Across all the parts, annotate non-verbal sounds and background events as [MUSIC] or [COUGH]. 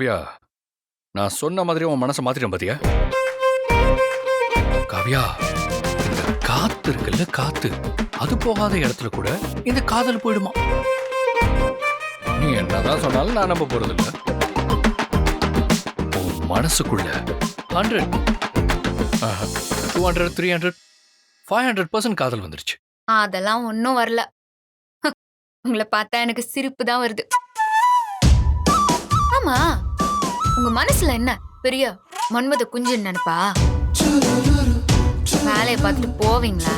காவ்யா நான் சொன்ன மாதிரி உன் மனசை மாத்திட்டேன் பாத்தியா? காவியா இந்த காத்து இருக்குல்ல காத்து அது போகாத இடத்துல கூட இந்த காதல் போயிடுமா? நீ என்னதான் சொன்னாலும் நான் நம்ப போறது இல்ல உன் மனசுக்குள்ள hundred two hundred three hundred five hundred percent காதல் வந்துருச்சு. அதெல்லாம் ஒன்றும் வரல. உங்களை பார்த்தா எனக்கு சிரிப்பு தான் வருது. ஆமா. உங்க மனசுல என்ன? பெரிய மன்மத குஞ்சுன்னு நினைப்பா? வேலையை பார்த்துட்டு போவீங்களா?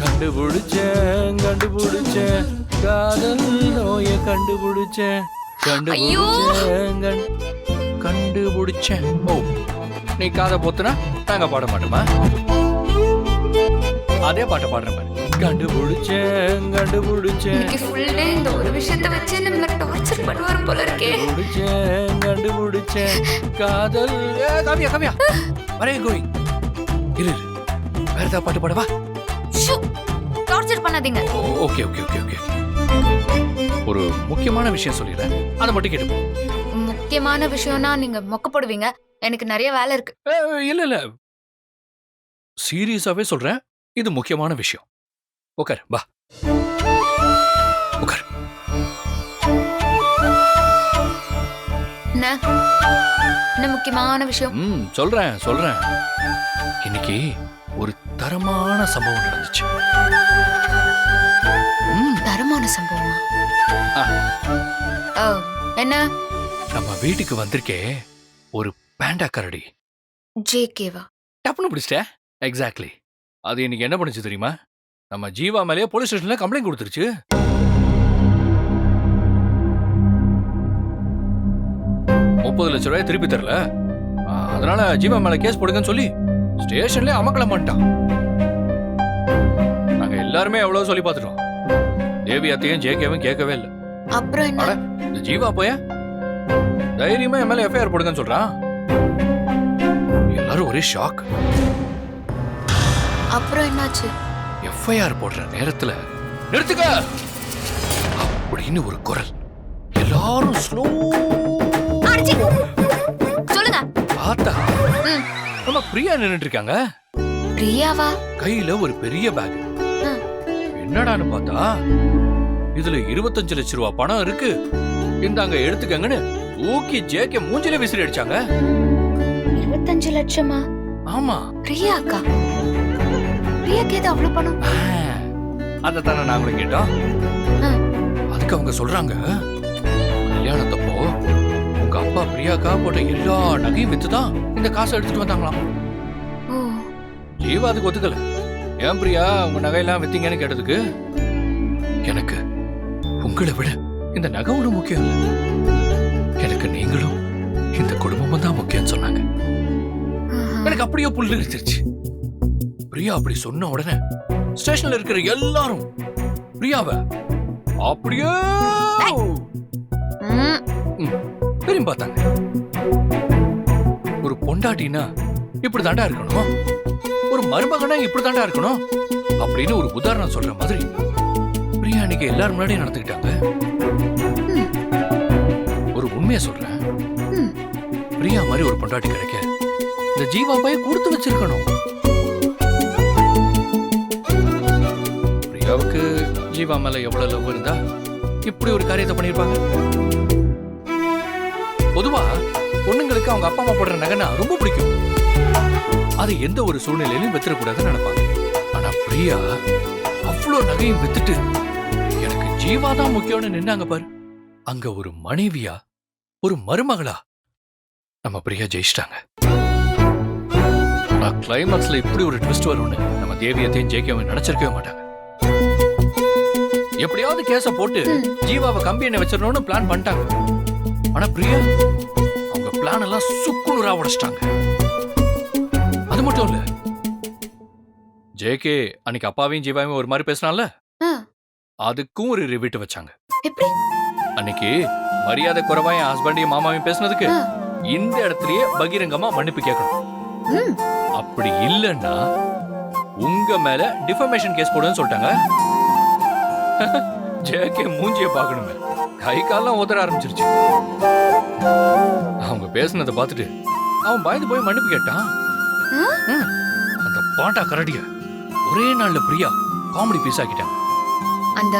கண்டுபிடிச்சேன் கண்டுபிடிச்சேன். காதல் நோய கண்டுபிடிச்சேன்! கண்டுபிடிச்சேன் கண்- கண்டுபிடிச்சேன். ஓ நீ காதை போத்துனா நாங்க பாட மாட்டோமா? அதே பாட்டை பாடுறேன் பாரு கண்டுபிடிச்சேன் கண்டுபிடிச்சேன். ஃபுல் டே இந்த ஒரு விஷயத்த வச்சு நம்மள டார்ச்சர் பண்ணுவார் போல இருக்கே கண்டுபிடிச்சேன் கண்டுபிடிச்சேன். காதல். ஏ, காவியா காவியா. வரே கோயிங் இரு இரு. வேற ஏதாவது பாட்டு பாடவா? டார்ச்சர் பண்ணாதீங்க. Okay okay okay okay. ஒரு முக்கியமான விஷயம் சொல்லிடுறேன். அதை மட்டும் கேட்டு முக்கியமான விஷயம்னா நீங்க மொக்கப்படுவீங்க. எனக்கு நிறைய வேலை இருக்கு. இல்ல இல்ல. சீரியஸாவே சொல்றேன். இது முக்கியமான விஷயம். உட்கார் வா. என்ன? என்ன முக்கியமான விஷயம்? ம் சொல்றேன் சொல்றேன். இன்னைக்கு ஒரு தரமான சம்பவம் நடந்துச்சு. தரமான சம்பவமா? ஆ. ஓ, என்ன? நம்ம வீட்டுக்கு வந்திருக்கே ஒரு பேண்டா கரடி. ஜேகேவா. டப்புன்னு பிடிச்சிட்டேன் எக்ஸாக்ட்லி அது இன்னைக்கு என்ன பண்ணுச்சு தெரியுமா? நம்ம ஜீவா மேலேயே போலீஸ் ஸ்டேஷன்ல கம்ப்ளைண்ட் கொடுத்துருச்சு. முப்பது லட்ச ரூபாய் திருப்பி தரல. அதனால ஜீவா மேல கேஸ் போடுங்கன்னு சொல்லி ஸ்டேஷன்ல அமக்கலம் பண்ணிட்டான் நாங்க எல்லாருமே எவ்வளவு சொல்லி பார்த்துட்டோம். தேவி அத்தையும் ஜேகேவும் கேட்கவே இல்லை. அப்புறம் என்ன. இந்த ஜீவா போய தைரியமா என் மேல எஃப்ஐஆர் போடுங்கன்னு சொல்றான். எல்லாரும் ஒரே ஷாக் அப்புறம் என்னாச்சு? எஃப்ஐஆர் போடுற நேரத்துல நிறுத்துக்க! அப்படின்னு ஒரு குரல். எல்லாரும் ஸ்லோ அடிச்சி. சொல்லுங்க. பார்த்தா நம்ம பிரியா நின்னுட்டு இருக்காங்க பிரியாவா? கையில ஒரு பெரிய பேக். என்னடான்னு பார்த்தா இதுல இருபத்தஞ்சு லட்ச ரூபா பணம் இருக்கு. இந்தாங்க எடுத்துக்கங்கன்னு ஊக்கி ஜேகே மூஞ்சில விசிறி அடிச்சாங்க. இருபத்தஞ்சு லட்சமா? ஆமா. பிரியாக்கா? பிரியாக்கு ஏது அவ்வளவு பணம்? அதை தானே நாங்களும் கேட்டோம். அதுக்கு அவங்க சொல்றாங்க அப்பா பிரியாக்கா போட்ட எல்லா நகையும் வித்துதான் இந்த காசை எடுத்துட்டு வந்தாங்களாம். ஜீவா அதுக்கு ஒத்துக்கல. ஏன் பிரியா உங்க நகையெல்லாம் வித்தீங்கன்னு கேட்டதுக்கு? எனக்கு உங்களை விட இந்த நகை ஒண்ணு முக்கியம். இல்ல எனக்கு நீங்களும் இந்த குடும்பமும் தான் முக்கியம்னு சொன்னாங்க. எனக்கு அப்படியே புல்லு எடுத்துருச்சு பிரியா அப்படி சொன்ன உடனே ஸ்டேஷன்ல இருக்கிற எல்லாரும் பிரியாவ அப்படியே ம், பார்த்தாங்க. ஒரு பொண்டாட்டினா இப்படி தாண்டா இருக்கணும்? ஒரு மருமகனா இப்படி தாண்டா இருக்கணும்? அப்படின்னு ஒரு உதாரணம் சொல்ற மாதிரி பிரியா அன்னைக்கு எல்லாரும் முன்னாடியும் நடந்துக்கிட்டாங்க. ஒரு உண்மையை சொல்றேன். பிரியா மாதிரி ஒரு பொண்டாட்டி கிடைக்க இந்த ஜீவா பைய கொடுத்து வச்சிருக்கணும். பிரியாவுக்கு ஜீவா மேல எவ்வளவு லவ் இருந்தா இப்படி ஒரு காரியத்தை பண்ணிருப்பாங்க பொதுவா பொண்ணுங்களுக்கு அவங்க அப்பா அம்மா போடுற நகைனா ரொம்ப பிடிக்கும். அது எந்த ஒரு சூழ்நிலையிலும் வித்துறக்கூடாதுன்னு நினைப்பாங்க. ஆனா பிரியா அவ்வளோ நகையும் வித்துட்டு எனக்கு ஜீவா தான் முக்கியம்னு நின்னாங்க பாரு. அங்க ஒரு மனைவியா ஒரு மருமகளா? நம்ம பிரியா ஜெயிச்சிட்டாங்க. ஆனா கிளைமாக்ஸ்ல இப்படி ஒரு ட்விஸ்ட் வரும்னு நம்ம தேவியத்தையும் ஜெயிக்கவும் நினைச்சிருக்கவே மாட்டாங்க. எப்படியாவது கேஸ போட்டு. ஜீவாவை கம்பி எண்ணெய் வச்சிடணும்னு பிளான் பண்ணிட்டாங்க. ஆனா பிரியா அவங்க பிளான் எல்லாம் சுக்குநூறா உடைச்சிட்டாங்க. அது மட்டும் இல்ல ஜேகே அன்னைக்கு அப்பாவையும் ஜீவாவையும் ஒரு மாதிரி பேசினால அதுக்கும் ஒரு ரிவிட்டு வச்சாங்க. எப்படி? அன்னைக்கு மரியாதை குறைவா என் ஹஸ்பண்டையும் மாமாவையும் பேசினதுக்கு. இந்த இடத்துலயே பகிரங்கமா மன்னிப்பு கேட்கணும். அப்படி இல்லைன்னா உங்க மேல டிஃபமேஷன் கேஸ் போடுன்னு சொல்லிட்டாங்க. [LAUGHS] ஜேகே மூஞ்சிய பார்க்கணுமே. கை கால்லாம் உதற ஆரம்பிச்சிருச்சு. அவங்க பேசுனதை பார்த்துட்டு அவன் பயந்து போய் மன்னிப்பு கேட்டான். அந்த பாட்டா கரடிய ஒரே நாள்ல பிரியா காமெடி பீஸ் ஆக்கிட்டான். அந்த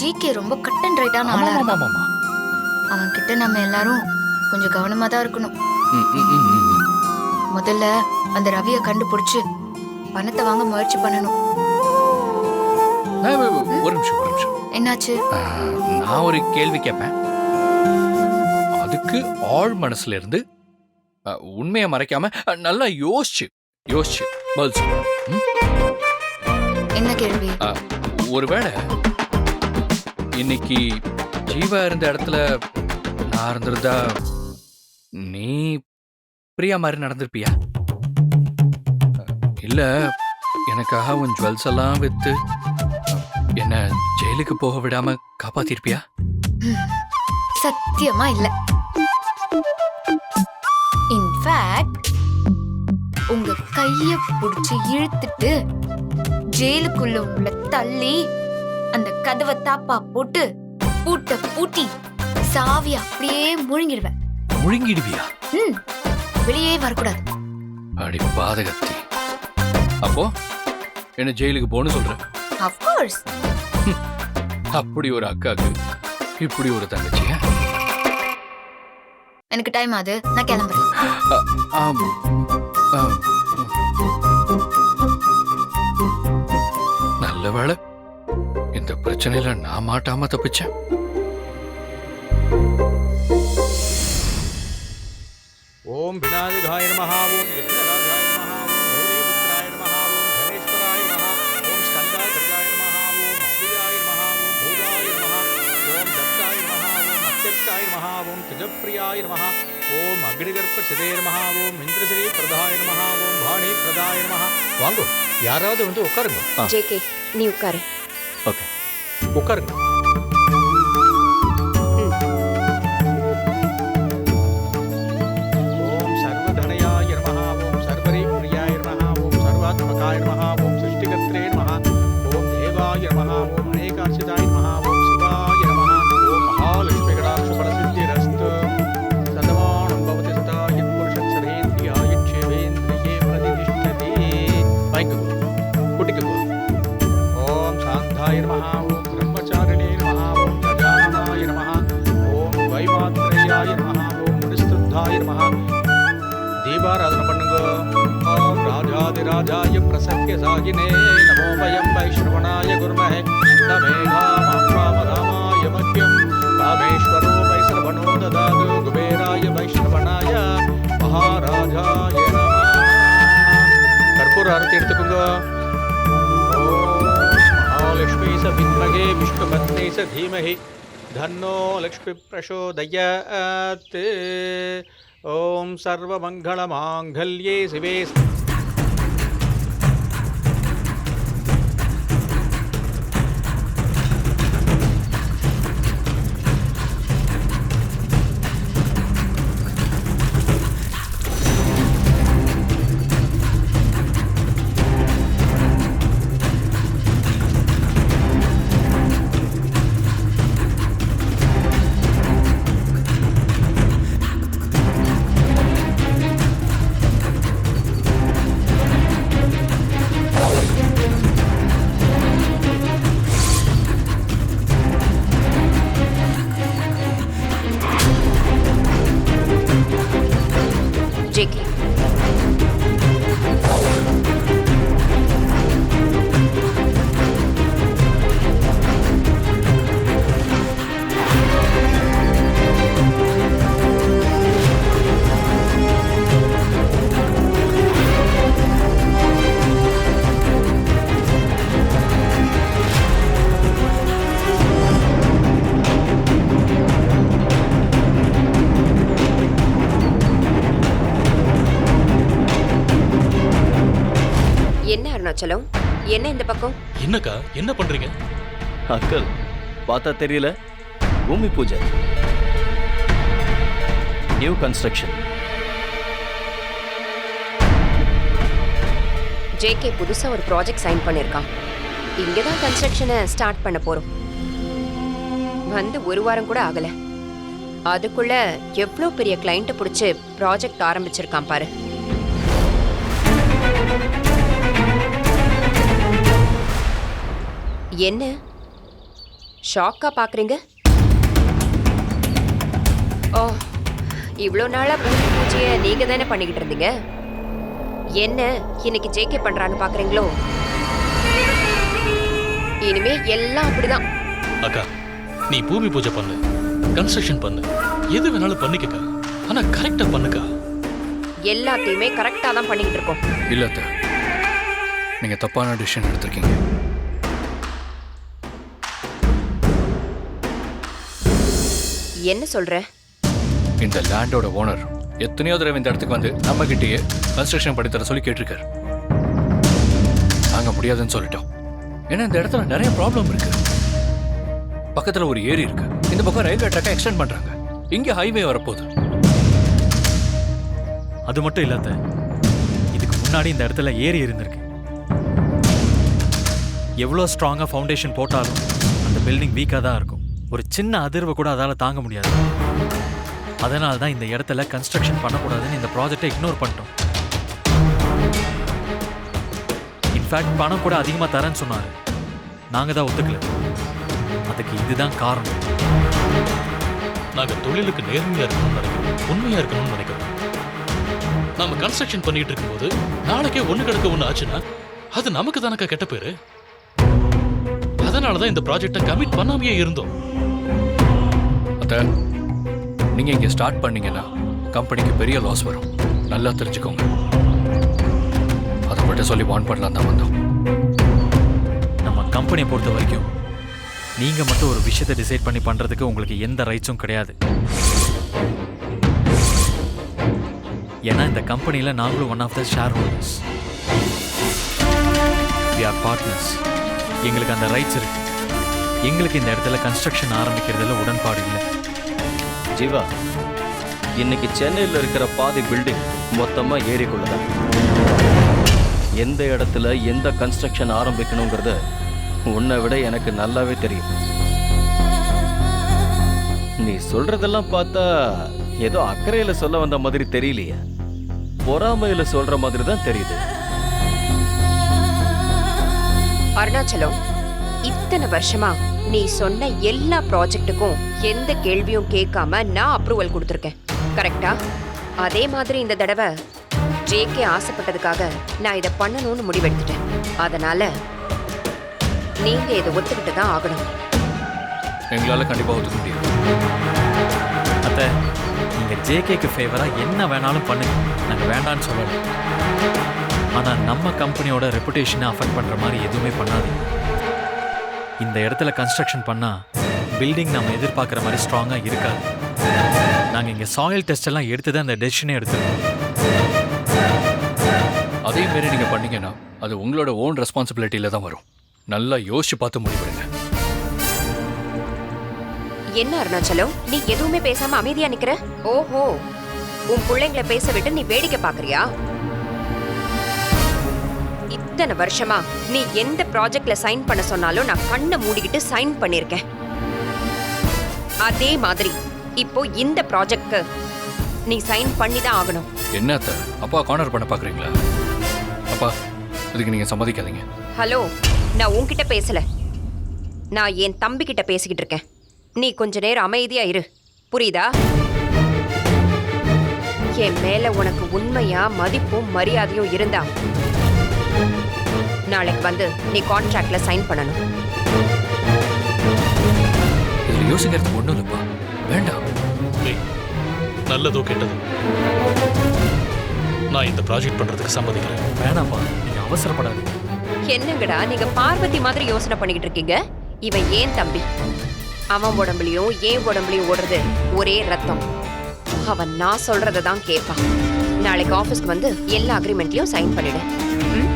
ஜிகே ரொம்ப கட் அண்ட் ரைட்டான ஆளா ஆமா ஆமா அவன் கிட்ட நம்ம எல்லாரும் கொஞ்சம் கவனமா தான் இருக்கணும். முதல்ல அந்த ரவியை கண்டுபிடிச்சு பணத்தை வாங்க முயற்சி பண்ணணும். ஒரு நிமிஷம் ஒரு நிமிஷம். என்னாச்சு நான் ஒரு கேள்வி கேட்பேன் அதுக்கு ஆழ் மனசுல இருந்து உண்மையை மறைக்காம நல்லா யோசிச்சு யோசிச்சு பதில் சொல்லு. ம்? என்ன கேள்வி ஒருவேளை இன்னைக்கு ஜீவா இருந்த இடத்துல நான் இருந்திருந்தா நீ பிரியா மாதிரி நடந்திருப்பியா இல்ல எனக்காக உன் ஜுவல்ஸ் எல்லாம் வித்து என்ன ஜெயிலுக்கு போக விடாம காப்பாத்திருப்பியா? சத்தியமா இல்ல. இன்ஃபேக்ட் உங்க கைய புடிச்சு இழுத்துட்டு ஜெயிலுக்குள்ள உள்ள தள்ளி அந்த கதவை தாப்பா போட்டு பூட்ட பூட்டி சாவி அப்படியே முழுங்கிடுவேன். முழுங்கிடுவியா? ம் வெளியே வரக்கூடாது. அடி பாதகத்தி. அப்போ என்ன ஜெயிலுக்கு போன்னு சொல்ற? அஃப்கோர்ஸ் அப்படி ஒரு அக்காக்கு இப்படி ஒரு தங்கச்சியா? எனக்கு டைம் ஆகுது. நான் கிளம்புறேன். ஆம். நல்ல வேளை இந்த பிரச்சனையில நான் மாட்டாம தப்பிச்சேன். ஓம் விநாயகாய நமஹ ஓம் ஓம் திஜப்பிரியாய நமஹ ஓம் அக்னிகர்ப்ப சிதே நமஹ ஓம் இந்திரசிரீ பிரதாய நமஹ ஓம் வாணி பிரதாய நமஹ வாங்கோ யாராவது வந்து உட்காருங்க. ஜேகே நீ உட்காரு. ஓகே உட்காருங்க. రుద్రాయ నమ ఓం మునిస్తుద్ధాయ నమ. దీపారాధన పండుగ. ఓం రాజాదిరాజాయ ప్రసఖ్య సాగినే నమో వయం వైశ్రవణాయ గురుమహే. మేఘామాయ మహ్యం. కామేశ్వరో వైశ్రవణో దాదు కుబేరాయ వైశ్రవణాయ మహారాజాయ నమ. కర్పూర హారతి ఎడుతుకుందో లక్ష్మీ స విద్మగే విష్ణుపత్ని స ధీమహి. धन्नो लक्ष्मी प्रचोदयात् ॐ सर्वमङ्गलमाङ्गल्ये शिवे அக்கல் பார்த்தா தெரியல? பூமி பூஜை. நியூ கன்ஸ்ட்ரக்ஷன் ஜேகே புதுசா ஒரு ப்ராஜெக்ட் சைன் பண்ணிருக்கான். இங்க தான் கன்ஸ்ட்ரக்ஷனை ஸ்டார்ட் பண்ண போறோம். வந்து ஒரு வாரம் கூட ஆகல. அதுக்குள்ள எவ்வளோ பெரிய கிளைண்ட்டை பிடிச்சி ப்ராஜெக்ட் ஆரம்பிச்சிருக்கான் பாரு. என்ன? ஷாக்கா பாக்குறீங்க? ஓ இவ்வளோ நாளா பூஜை பூஜையை நீங்க தானே பண்ணிக்கிட்டு இருந்தீங்க? என்ன இன்னைக்கு ஜேகே பண்றான்னு பாக்குறீங்களோ? இனிமே எல்லாம் அப்படிதான். அக்கா நீ பூமி பூஜை பண்ணு கன்ஸ்ட்ரக்ஷன் பண்ணு எது வேணாலும் பண்ணிக்கக்கா. ஆனா கரெக்டா பண்ணுக்கா. எல்லாத்தையுமே கரெக்டா தான் பண்ணிக்கிட்டு இருக்கோம். இல்ல அத்தை. நீங்க தப்பான டிசிஷன் எடுத்திருக்கீங்க. என்ன சொல்ற? இந்த லேண்டோட ஓனர் எத்தனையோ தடவை இந்த இடத்துக்கு வந்து நம்ம கிட்டேயே கன்ஸ்ட்ரக்ஷன் பண்ணி தர சொல்லி கேட்டிருக்காரு. நாங்க முடியாதுன்னு சொல்லிட்டோம். ஏன்னா இந்த இடத்துல நிறைய ப்ராப்ளம் இருக்கு. பக்கத்துல ஒரு ஏரி இருக்கு. இந்த பக்கம் ரயில்வே ட்ராக்கை எக்ஸ்டெண்ட் பண்றாங்க. இங்க ஹைவே வரப்போகுது. அது மட்டும் இல்லாத இதுக்கு முன்னாடி இந்த இடத்துல ஏரி இருந்திருக்கு. எவ்வளோ ஸ்ட்ராங்காக ஃபவுண்டேஷன் போட்டாலும் அந்த பில்டிங் வீக்காக தான் இருக்கும். ஒரு சின்ன அதிர்வை கூட அதால் தாங்க முடியாது. அதனால தான் இந்த இடத்துல கன்ஸ்ட்ரக்ஷன் பண்ணக்கூடாதுன்னு இந்த ப்ராஜெக்டை இக்னோர் பண்ணிட்டோம். இன்ஃபேக்ட் பணம் கூட அதிகமாக தரேன்னு சொன்னார். நாங்கள் தான் ஒத்துக்கல. அதுக்கு இதுதான் காரணம். நாங்கள் தொழிலுக்கு நேர்மையாக இருக்கணும்னு நினைக்கிறோம். உண்மையாக இருக்கணும்னு நினைக்கிறோம். நாம கன்ஸ்ட்ரக்ஷன் பண்ணிட்டு இருக்கும்போது நாளைக்கே ஒன்று கிடக்க ஒன்று ஆச்சுன்னா அது நமக்கு தானக்கா கெட்ட பேரு? அதனாலதான் இந்த ப்ராஜெக்டை கமிட் பண்ணாமையே இருந்தோம். அத்தை நீங்க இங்க ஸ்டார்ட் பண்ணீங்கன்னா கம்பெனிக்கு பெரிய லாஸ் வரும். நல்லா தெரிஞ்சுக்கோங்க. அதை மட்டும் சொல்லி வான் பண்ணலாம் தான் வந்தோம். நம்ம கம்பெனியை பொறுத்த வரைக்கும் நீங்க மட்டும் ஒரு விஷயத்தை டிசைட் பண்ணி பண்றதுக்கு உங்களுக்கு எந்த ரைட்ஸும் கிடையாது. ஏன்னா இந்த கம்பெனியில நாங்களும் one of the shareholders we are partners எங்களுக்கு அந்த ரைட்ஸ் இருக்கு. எங்களுக்கு இந்த இடத்துல கன்ஸ்ட்ரக்ஷன் ஆரம்பிக்கிறதுல உடன்பாடு இல்லை. ஜீவா இன்னைக்கு சென்னையில் இருக்கிற பாதி பில்டிங் மொத்தமா ஏரிக்குள்ளதான் எந்த இடத்துல எந்த கன்ஸ்ட்ரக்ஷன் ஆரம்பிக்கணுங்கிறத உன்னை விட எனக்கு நல்லாவே தெரியும். நீ சொல்றதெல்லாம் பார்த்தா ஏதோ அக்கறையில சொல்ல வந்த மாதிரி தெரியலையே. பொறாமையில சொல்ற மாதிரி தான் தெரியுது. அருணாச்சலம். இத்தனை வருஷமா நீ சொன்ன எல்லா ப்ராஜெக்ட்டுக்கும் எந்த கேள்வியும் கேட்காம நான் அப்ரூவல் கொடுத்துருக்கேன். கரெக்டா அதே மாதிரி இந்த தடவை ஜேகே ஆசைப்பட்டதுக்காக நான் இதை பண்ணணும்னு முடிவெடுத்துட்டேன். அதனால நீங்க இதை ஒத்துக்கிட்டு தான் ஆகணும். எங்களால் கண்டிப்பாக ஒத்துக்க முடியும் அத்தை நீங்கள் ஜேகேக்கு ஃபேவராக என்ன வேணாலும் பண்ணுங்க. நாங்கள் வேண்டாம்னு சொல்லணும் ஆனா நம்ம கம்பெனியோட ரெப்புடேஷனை அஃபெக்ட் பண்ற மாதிரி எதுவுமே பண்ணாதீங்க இந்த இடத்துல கன்ஸ்ட்ரக்ஷன் பண்ணா பில்டிங் நம்ம எதிர்பார்க்குற மாதிரி ஸ்ட்ராங்கா இருக்காது. நாங்க இங்க சாயில் டெஸ்ட் எல்லாம் எடுத்து தான் இந்த டெசிஷனே எடுத்துருக்கோம். அதே மாரி நீங்க பண்ணீங்கன்னா அது உங்களோட ஓன் ரெஸ்பான்சிபிலிட்டியில தான் வரும். நல்லா யோசிச்சு பார்த்து முடிவெடுங்க. என்ன அருணாச்சலம்? நீ எதுவுமே பேசாம அமைதியா நிக்கிற? ஓஹோ. உன் பிள்ளைங்களை பேச விட்டு நீ வேடிக்கை பாக்குறியா இத்தனை வருஷமா நீ எந்த ப்ராஜெக்ட்ல சைன் பண்ண சொன்னாலும் நான் கண்ணை மூடிக்கிட்டு சைன் பண்ணிருக்கேன் அதே மாதிரி இப்போ இந்த ப்ராஜெக்ட்க்கு நீ சைன் பண்ணி தான் ஆகணும். என்ன அப்பா கார்னர் பண்ண பாக்குறீங்களா அப்பா இதுக்கு நீங்க சம்மதிக்காதீங்க. ஹலோ நான் உன்கிட்ட பேசல. நான் என் தம்பி கிட்ட பேசிக்கிட்டு இருக்கேன். நீ கொஞ்ச நேரம் அமைதியா இரு. புரியுதா? என் மேல உனக்கு உண்மையா மதிப்பும் மரியாதையும் இருந்தா நாளைக்கு வந்து நீ கான்ட்ராக்ட்ல சைன் பண்ணணும். இதுல யோசிக்கிறதுக்கு ஒண்ணும் இல்லப்பா. வேண்டாம். நல்லதோ கெட்டதோ. நான் இந்த ப்ராஜெக்ட் பண்றதுக்கு சம்மதிக்கிறேன். வேணாம்ப்பா. நீங்க அவசரப்படாதீங்க. என்னங்கடா நீங்க பார்வதி மாதிரி யோசனை பண்ணிக்கிட்டு இருக்கீங்க? இவன் ஏன் தம்பி? அவன் உடம்புலயும் ஏன் உடம்புலயும் ஓடுறது ஒரே ரத்தம். அவன் நான் சொல்றதை தான் கேட்பான் நாளைக்கு ஆபீஸ்க்கு வந்து எல்லா அக்ரிமெண்ட்லயும் சைன் பண்ணிடு. ம்?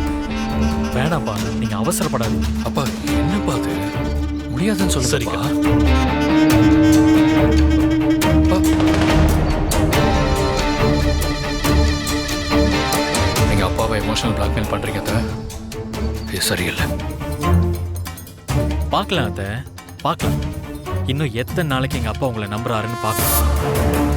வேணாம்ப்பா நீங்க அவசரப்படாதீங்க அப்பா என்னப்பா அது முடியாதுன்னு சொல்லுங்கப்பா சரிக்கா. அப்பா. நீங்க அப்பாவை எமோஷனல் பிளாக்மெயில் பண்றீங்க அத்தை. இது சரியில்லை பார்க்கலாம் அத்தை பார்க்கலாம் இன்னும் எத்தனை நாளைக்கு எங்க அப்பா உங்களை நம்புறாருன்னு பார்க்கணும்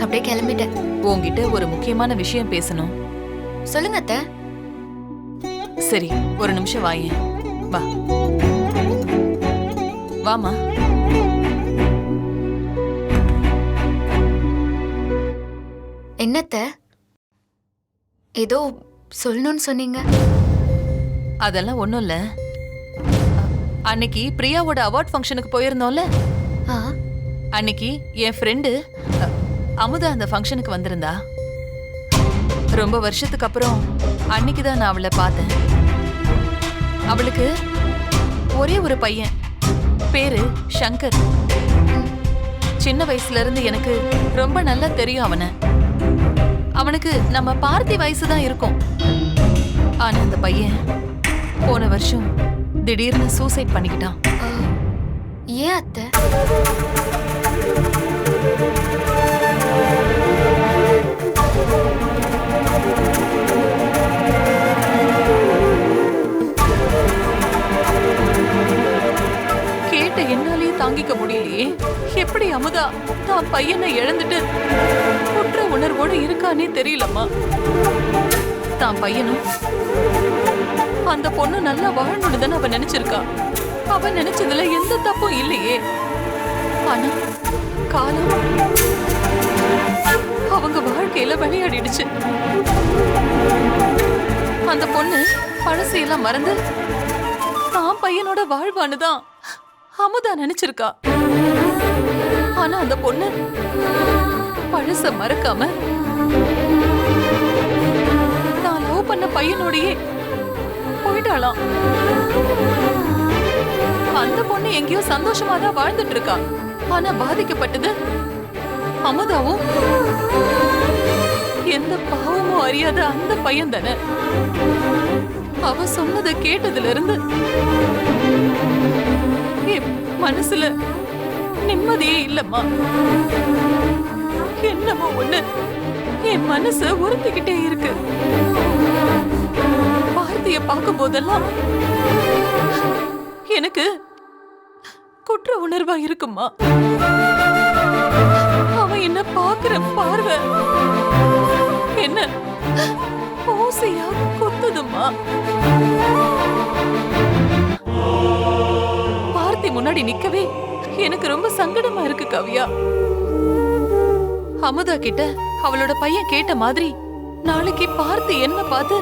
அப்படியே கிளம்பிட்டேன். உன்கிட்ட ஒரு முக்கியமான விஷயம் பேசணும். சொல்லுங்க அத்தை. சரி ஒரு நிமிஷம் வாயேன். வா. வாமா என்னத்த ஏதோ சொல்லணும்னு சொன்னீங்க. அதெல்லாம் ஒண்ணும் இல்ல. அன்னைக்கு பிரியாவோட அவார்ட் ஃபங்க்ஷனுக்கு போயிருந்தோம்ல? ஆ. அன்னைக்கு என் ஃப்ரெண்டு அமுதா அந்த ஃபங்க்ஷனுக்கு வந்திருந்தா? ரொம்ப வருஷத்துக்கு அப்புறம் அன்னைக்கு தான் நான் அவளை பார்த்தேன். அவளுக்கு ஒரே ஒரு பையன். பேரு சங்கர். சின்ன வயசுல இருந்து எனக்கு ரொம்ப நல்லா தெரியும் அவனை. அவனுக்கு நம்ம பார்த்தி வயசு தான் இருக்கும். ஆனா அந்த பையன் போன வருஷம் திடீர்னு சூசைட் பண்ணிக்கிட்டான். ஏன் அத்தை? கேட்ட என்னாலேயே தாங்கிக்க முடியலையே. எப்படி அமுதா? தான் பையனை இழந்துட்டு குற்ற உணர்வோடு இருக்கானே தெரியலம்மா. தான் பையனும் அந்த பொண்ணு நல்லா வாழணும்னு தானே அவன் நினைச்சிருக்கா. அவன் நினைச்சதுல எந்த தப்பும் இல்லையே. ஆனா காலம் அவங்க வாழ்க்கையில விளையாடிடுச்சு. அந்த பொண்ணு பழசையெல்லாம் மறந்து தான் பையனோட வாழ்வானுதான். அமுதா நினைச்சிருக்கா. ஆனா அந்த பொண்ணு பழச மறக்காம நான் லவ் பண்ண பையனோடையே போயிட்டாளாம் அந்த பொண்ணு எங்கேயோ சந்தோஷமா தான் வாழ்ந்துட்டு இருக்கா ஆனா பாதிக்கப்பட்டது அமுதாவும். எந்த பாவமும் அறியாத அந்த பையன் தானே அவ சொன்னதை கேட்டதுல இருந்து என் மனசுல நிம்மதியே இல்லம்மா. என்னமோ ஒண்ணு என் மனச உறுத்திக்கிட்டே இருக்கு. பார்த்திய பார்க்கும் போதெல்லாம் எனக்கு குற்ற உணர்வா இருக்குமா அவன் என்ன பாக்குற பார்வை என்ன ஓசையா கொத்துதுமா முன்னாடி நிக்கவே எனக்கு ரொம்ப சங்கடமா இருக்கு கவியா. அமுதா கிட்ட அவளோட பையன் கேட்ட மாதிரி நாளைக்கு பார்த்து என்ன பார்த்து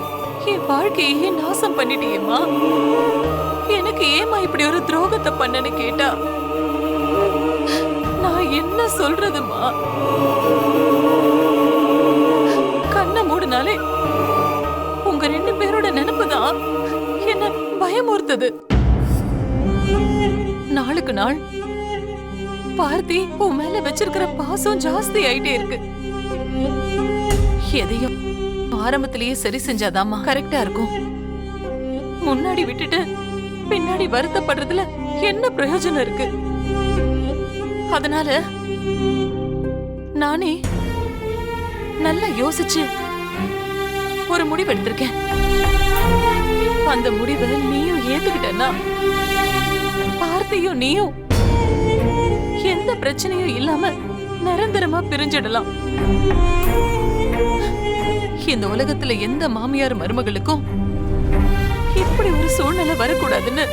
என் வாழ்க்கையே நாசம் பண்ணிட்டியேம்மா. எனக்கு ஏமா இப்படி ஒரு துரோகத்தை பண்ணனு கேட்டா? நான் என்ன சொல்றதுமா கண்ணை மூடினாலே உங்க ரெண்டு பேரோட நினைப்பு தான் என்ன பயமுறுத்தது. நாளுக்கு நாள். பார்த்தி உன் மேல வச்சிருக்கிற பாசம் ஜாஸ்தி ஆயிட்டே இருக்கு. எதையும் ஆரம்பத்திலேயே சரி செஞ்சாதாம்மா. கரெக்டா இருக்கும். முன்னாடி விட்டுட்டு பின்னாடி வருத்தப்படுறதுல என்ன பிரயோஜனம் இருக்கு? அதனால நானே நல்லா யோசிச்சு ஒரு முடிவு எடுத்திருக்கேன். அந்த முடிவை நீயும் ஏத்துக்கிட்டனா கார்த்தியும் நீயும் எந்த பிரச்சனையும் இல்லாம நிரந்தரமா பிரிஞ்சிடலாம். இந்த உலகத்துல எந்த மாமியார் மருமகளுக்கும் இப்படி ஒரு சூழ்நிலை வரக்கூடாதுன்னு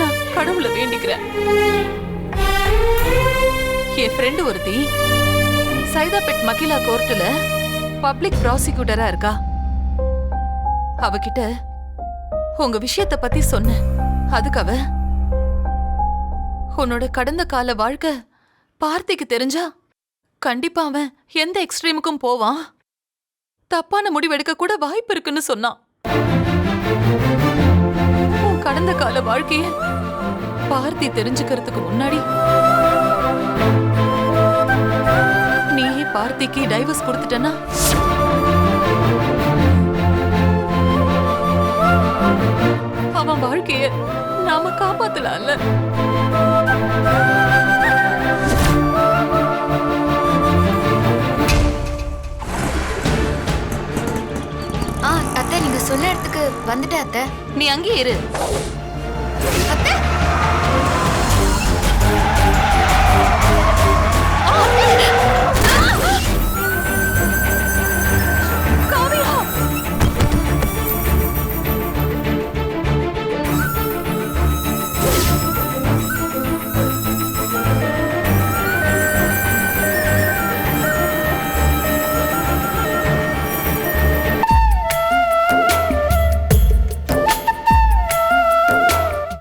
நான் கடவுளை வேண்டிக்கிறேன். என் ஃப்ரெண்டு ஒருத்தி சைதாபேட் மகிலா கோர்ட்டுல பப்ளிக் ப்ராசிக்யூட்டரா இருக்கா. அவகிட்ட உங்க விஷயத்த பத்தி சொன்னேன். அதுக்கு அவ உன்னோட கடந்த கால வாழ்க்கை பார்த்திக்கு தெரிஞ்சா கண்டிப்பா அவன் எந்த எக்ஸ்ட்ரீமுக்கும் போவான். தப்பான முடிவெடுக்க கூட வாய்ப்பு இருக்குன்னு சொன்னான். உன் கடந்த கால வாழ்க்கைய பார்த்தி தெரிஞ்சுக்கிறதுக்கு முன்னாடி நீயே பார்த்திக்கு டைவர்ஸ் கொடுத்துட்டனா அவன் வாழ்க்கைய நாம காப்பாத்தலாம்ல. அத்தை நீங்க சொன்ன இடத்துக்கு வந்துட்டேன் அத்தை. நீ அங்கேயே இரு.